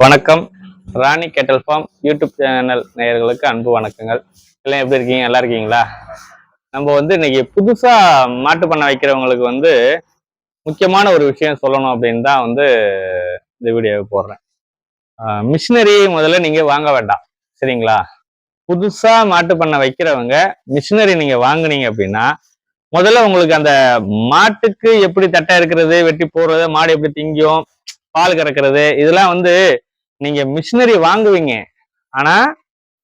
வணக்கம். ராணி கேட்டல் form YouTube channel நேயர்களுக்கு அன்பு வணக்கங்கள். எல்லாம் எப்படி இருக்கீங்க? நல்லா இருக்கீங்களா? நம்ம வந்து இன்னைக்கு புதுசா மாட்டு பண்ண வைக்கிறவங்களுக்கு வந்து முக்கியமான ஒரு விஷயம் சொல்லணும் அப்படின்னு தான் வந்து இந்த வீடியோவை போடுறேன். மிஷினரி முதல்ல நீங்க வாங்க வேண்டாம். சரிங்களா? புதுசா மாட்டு பண்ண வைக்கிறவங்க மிஷினரி நீங்க வாங்கினீங்க அப்படின்னா முதல்ல உங்களுக்கு அந்த மாட்டுக்கு எப்படி தட்டை இருக்கிறது வெட்டி போடுறது மாடு எப்படி திங்கும் பால் கறக்கிறது இதெல்லாம் வந்து நீங்க மிஷினரி வாங்குவீங்க. ஆனா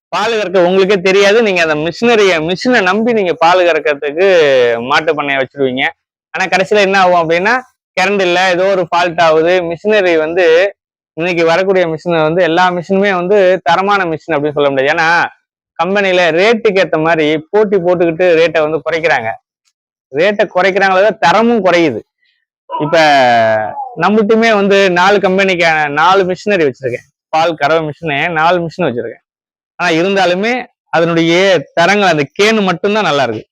பால் கறக்க உங்களுக்கே தெரியாது. நீங்க அந்த மிஷினரிய மிஷினை நம்பி நீங்க பால் கறக்கிறதுக்கு மாட்டு பண்ணைய வச்சிருவீங்க. ஆனா கடைசியில என்ன ஆகும் அப்படின்னா கரண்ட் இல்ல ஏதோ ஒரு ஃபால்ட் ஆகுது. மிஷினரி வந்து இன்னைக்கு வரக்கூடிய மிஷினை வந்து எல்லா மிஷினுமே வந்து தரமான மிஷின் அப்படின்னு சொல்ல முடியாது. ஏன்னா கம்பெனில ரேட்டுக்கு ஏத்த மாதிரி போட்டி போட்டுக்கிட்டு ரேட்டை வந்து குறைக்கிறாங்க. ரேட்டை குறைக்கிறாங்களே தரமும் குறையுது. இப்ப நம்மகிட்டயுமே வந்து நாலு கம்பெனிக்கான நாலு மிஷினரி வச்சிருக்கேன். பால் கறவை மிஷினு நாலு மிஷின் வச்சிருக்கேன். ஆனா இருந்தாலுமே அதனுடைய தரங்கள் அந்த கேனு மட்டும்தான் நல்லா இருக்கு.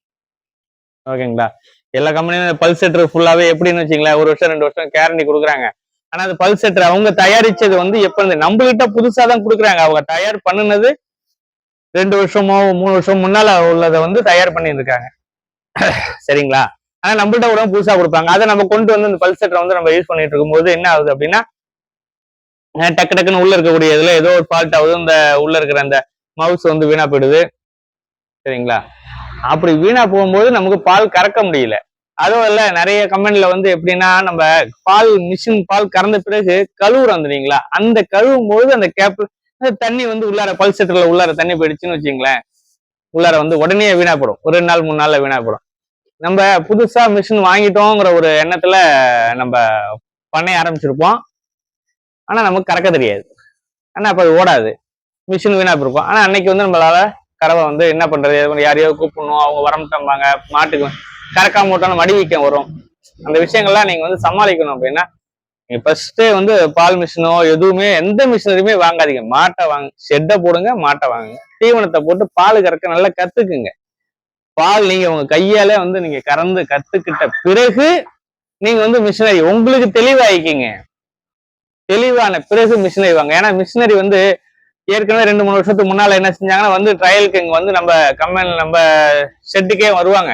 ஓகேங்களா? எல்லா கம்பெனியும் பல்செட்டர் ஃபுல்லாவே எப்படின்னு வச்சுங்களேன் ஒரு வருஷம் ரெண்டு வருஷம் கேரண்டி கொடுக்குறாங்க. ஆனா அது பல்செட்டர் அவங்க தயாரிச்சது வந்து எப்ப இருந்து? நம்மகிட்ட புதுசா தான் கொடுக்குறாங்க. அவங்க தயார் பண்ணுனது ரெண்டு வருஷமோ மூணு வருஷம் முன்னால உள்ளதை வந்து தயார் பண்ணியிருக்காங்க. சரிங்களா? ஆனா நம்மள்ட்ட கூட புதுசா கொடுப்பாங்க. அதை நம்ம கொண்டு வந்து இந்த பல்செட்டரை வந்து நம்ம யூஸ் பண்ணிட்டு இருக்கும்போது என்ன ஆகுது அப்படின்னா டக்கு டக்குன்னு உள்ள இருக்கக்கூடிய இதுல ஏதோ ஒரு ஃபால்ட் ஆகுது. இந்த உள்ள இருக்கிற அந்த மவுஸ் வந்து வீணா போயிடுது. சரிங்களா? அப்படி வீணா போகும்போது நமக்கு பால் கறக்க முடியல. அதுவும் இல்ல நிறைய கம்பெனில வந்து எப்படின்னா நம்ம பால் மிஷின் பால் கறந்த பிறகு கழுவுறோம் தெரியுங்களா? அந்த கழுவும் போது அந்த கேப் தண்ணி வந்து உள்ளார பல்செட்டர்ல உள்ளார தண்ணி போயிடுச்சுன்னு வச்சுங்களேன் உள்ளார வந்து உடனே வீணா போடும் ஒரு ரெண்டு நாள் மூணு நாள்ல வீணா போடும் நம்ம புதுசா மிஷின் வாங்கிட்டோங்கிற ஒரு எண்ணத்துல நம்ம பண்ணைய ஆரம்பிச்சிருப்போம். ஆனா நமக்கு கறக்க தெரியாது. ஆனா அப்ப அது ஓடாது. மிஷின் வீணா போயிருப்போம் ஆனா அன்னைக்கு வந்து நம்மளால கறவை வந்து என்ன பண்றது? எது பண்ணி யாரையோ கூப்பிடணும் அவங்க வரமாட்டாங்க மாட்டுக்கு கறக்காம விட்டோம்னா மடி வீக்கம் வரும். அந்த விஷயங்கள்லாம் நீங்க வந்து சமாளிக்கணும் அப்படின்னா நீங்க ஃபர்ஸ்டே வந்து பால் மிஷினோ எதுவுமே எந்த மிஷினரியுமே வாங்காதீங்க. மாட்டை வாங்க ஷெட்டை போடுங்க மாட்டை வாங்குங்க. தீவனத்தை போட்டு பால் கறக்க நல்லா கத்துக்குங்க. பால் நீங்க உங்க கையாலே வந்து நீங்க கறந்து கத்துக்கிட்ட பிறகு நீங்க வந்து மிஷினரி உங்களுக்கு தெளிவாயிக்கிங்க. தெளிவான பிறகு மிஷினரி வாங்க. ஏன்னா மிஷினரி வந்து ஏற்கனவே ரெண்டு மூணு வருஷத்துக்கு முன்னால என்ன செஞ்சாங்கன்னா வந்து ட்ரையலுக்கு இங்க வந்து நம்ம கம்பெனி நம்ம ஷெட்டுக்கே வருவாங்க.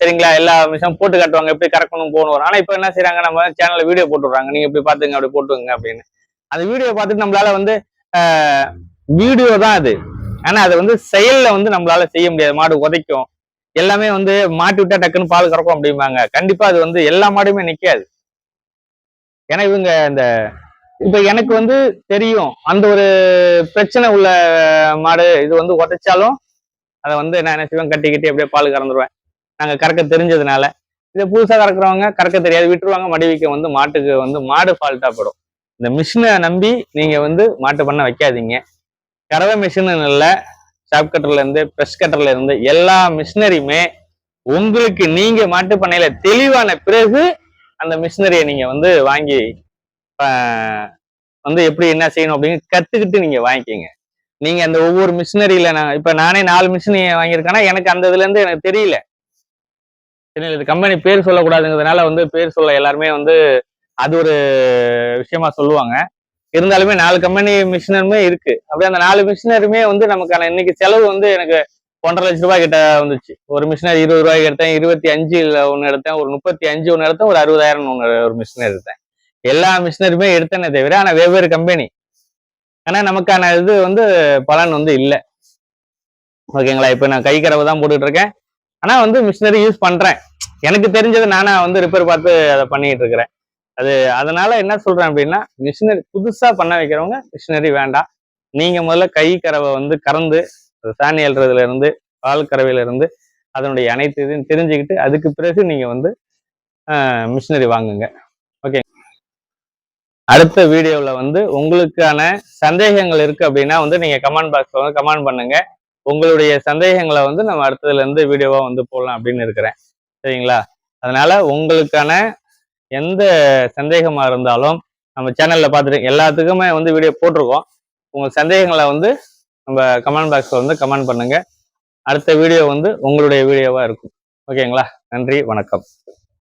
சரிங்களா? எல்லா மிஷினும் போட்டு காட்டுவாங்க. எப்படி கறக்கணும் போகணும். வரும் ஆனா இப்போ என்ன செய்யறாங்க நம்ம சேனல்ல வீடியோ போட்டு விடுறாங்க நீங்க இப்படி பாத்துங்க அப்படி போட்டுங்க அப்படின்னு. அந்த வீடியோ பார்த்துட்டு நம்மளால வந்து வீடியோ தான் அது. ஆனா அதை வந்து செயல்ல வந்து நம்மளால செய்ய முடியாது. மாடு உதைக்கும். எல்லாமே வந்து மாட்டி விட்டா டக்குன்னு பால் கறக்கும் அப்படிம்பாங்க. கண்டிப்பா அது வந்து எல்லா மாடுமே நிக்காது. ஏன்னா இவங்க இந்த இப்ப எனக்கு வந்து தெரியும். அந்த ஒரு பிரச்சனை உள்ள மாடு இது வந்து உதைச்சாலும் அதை வந்து நான் என்ன செய்வேன் கட்டி கட்டி அப்படியே பால் கறந்துருவேன். நாங்க கறக்க தெரிஞ்சதுனால. இதை புதுசா கறக்குறவங்க கறக்க தெரியாது. விட்டுருவாங்க மடிவிக்க வந்து மாட்டுக்கு வந்து மாடு ஃபால்ட்டா போடும். இந்த மிஷினை நம்பி நீங்க வந்து மாட்டு பண்ண வைக்காதீங்க. கறவை மிஷின் இல்லை டாப் கட்டர்ல இருந்து ப்ரெஷ் கட்டர்ல இருந்து எல்லா மிஷினரியுமே உங்களுக்கு நீங்க மாட்டு பண்ணையில தெளிவான பிறகு அந்த மிஷினரியை நீங்க வந்து வாங்கி வந்து எப்படி என்ன செய்யணும் அப்படின்னு கத்துக்கிட்டு நீங்க வாங்கிக்கோங்க. நீங்க அந்த ஒவ்வொரு மிஷினரியில நான் இப்ப நானே நாலு மிஷினரி வாங்கியிருக்கேன்னா எனக்கு அந்த இதுல இருந்து எனக்கு தெரியல. தெரியல இது கம்பெனி பேர் சொல்லக்கூடாதுங்கிறதுனால வந்து பேர் சொல்ல எல்லாருமே வந்து அது ஒரு விஷயமா சொல்லுவாங்க. இருந்தாலுமே நாலு கம்பெனி மிஷினருமே இருக்கு. அப்படியே அந்த நாலு மிஷினருமே வந்து நமக்கான இன்னைக்கு செலவு வந்து எனக்கு ஒன்றரை லட்ச ரூபாய் கிட்ட வந்துச்சு. ஒரு மிஷினர் இருபது ரூபாய்க்கு எடுத்தேன் இருபத்தி அஞ்சுல ஒன்று எடுத்தேன் ஒரு முப்பத்தி அஞ்சு ஒன்று எடுத்தேன் ஒரு அறுபதாயிரம் ஒன்று ஒரு மிஷினர் எடுத்தேன். எல்லா மிஷினருமே எடுத்தேனே தவிர ஆனால் வெவ்வேறு கம்பெனி ஆனால் நமக்கான இது வந்து பலன் வந்து இல்லை. ஓகேங்களா இப்போ நான் கை கரவு தான் போட்டுட்டு இருக்கேன். வந்து மிஷினரி யூஸ் பண்ணுறேன் எனக்கு தெரிஞ்சதை நானாக வந்து ரிப்பேர் பார்த்து அதை பண்ணிட்டு இருக்கிறேன். அது அதனால என்ன சொல்றேன் அப்படின்னா மிஷினரி புதுசா பண்ண வைக்கிறவங்க மிஷினரி வேண்டாம். நீங்க முதல்ல கை கறவை வந்து கறந்து சாணி அல்றதுல இருந்து பால் கறவையில இருந்து அதனுடைய அனைத்து இதையும் தெரிஞ்சுக்கிட்டு அதுக்கு பிறகு நீங்க வந்து மிஷினரி வாங்குங்க. ஓகே அடுத்த வீடியோவில் வந்து உங்களுக்கான சந்தேகங்கள் இருக்குது அப்படின்னா வந்து நீங்கள் கமெண்ட் பாக்ஸில் வந்து கமெண்ட் பண்ணுங்க. உங்களுடைய சந்தேகங்களை வந்து நம்ம அடுத்ததுலேருந்து வீடியோவாக வந்து போடலாம் அப்படின்னு இருக்கிறேன். சரிங்களா? அதனால உங்களுக்கான எந்த சந்தேகமாக இருந்தாலும் நம்ம சேனலில் பார்த்துட்டு எல்லாத்துக்குமே வந்து வீடியோ போட்டிருக்கோம். உங்கள் சந்தேகங்களை வந்து நம்ம கமெண்ட் பாக்ஸில் வந்து கமெண்ட் பண்ணுங்கள் அடுத்த வீடியோ வந்து உங்களுடைய வீடியோவாக இருக்கும். ஓகேங்களா நன்றி வணக்கம்.